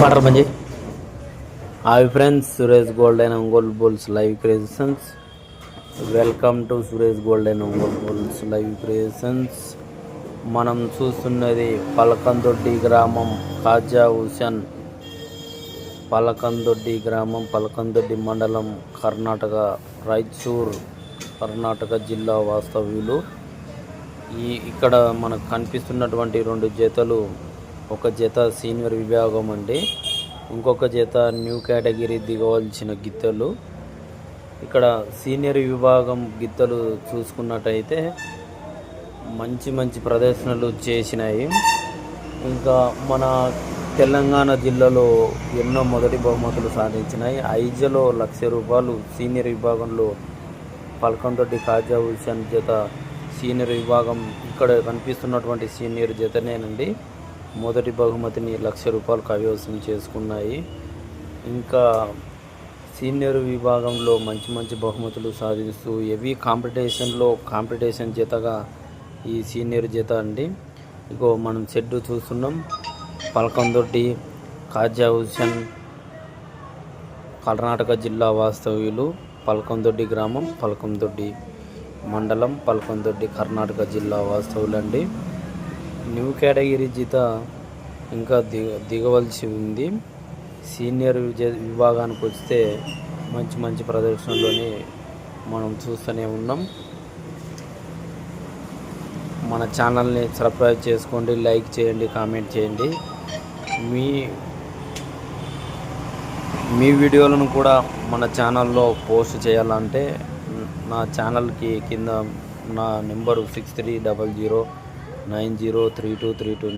Water మంచి. Hi friends Suresh gold and Ongole bulls live creations welcome to Suresh gold and Ongole bulls live creations మనం చూస్తున్నది పలకందొడ్డి గ్రామం ఖాజా హుసేన్ పలకందొడ్డి గ్రామం పలకందొడ్డి మండలం కర్ణాటక రాయచూర్ కర్ణాటక జిల్లా వాస్తవ్యులు. ఈ ఇక్కడ మనకు కనిపిస్తున్నటువంటి రెండు జతలు ఒక జత సీనియర్ విభాగం అండి. ఇంకొక జత న్యూ కేటగిరీ దిగవలసిన గిత్తలు. ఇక్కడ సీనియర్ విభాగం గిత్తలు చూసుకున్నట్టయితే మంచి మంచి ప్రదర్శనలు చేసినాయి. ఇంకా మన తెలంగాణ జిల్లాలో ఎన్నో మొదటి బహుమతులు సాధించినాయి. ఐజలో లక్ష రూపాయలు సీనియర్ విభాగంలో పల్కంతోటి ఖాజా హుసేన్ జత సీనియర్ విభాగం ఇక్కడ కనిపిస్తున్నటువంటి సీనియర్ జతనేనండి. మొదటి బహుమతిని లక్ష రూపాయలు కైవసం చేసుకున్నాయి. ఇంకా సీనియర్ విభాగంలో మంచి మంచి బహుమతులు సాధిస్తూ హెవీ కాంపిటీషన్లో కాంపిటీషన్ జతగా ఈ సీనియర్ జత అండి. ఇగో మనం షెడ్డు చూస్తున్నాం. పలకందొడ్డి కాజా హుసేన్ కర్ణాటక జిల్లా వాస్తవ్యులు పలకందొడ్డి గ్రామం పలకందొడ్డి మండలం పల్కందొడ్డి కర్ణాటక జిల్లా వాస్తవులండి న్యూ కేటగిరీ జీత ఇంకా దిగ దిగవలసి ఉంది. సీనియర్ విభాగానికి వస్తే మంచి మంచి ప్రదర్శనలోని మనం చూస్తూనే ఉన్నాం. మన ఛానల్ని సబ్స్క్రైబ్ చేసుకోండి లైక్ చేయండి కామెంట్ చేయండి. మీ మీ వీడియోలను కూడా మన ఛానల్లో పోస్ట్ చేయాలంటే నా ఛానల్కి కింద నా number six three double zero nine zero three two three two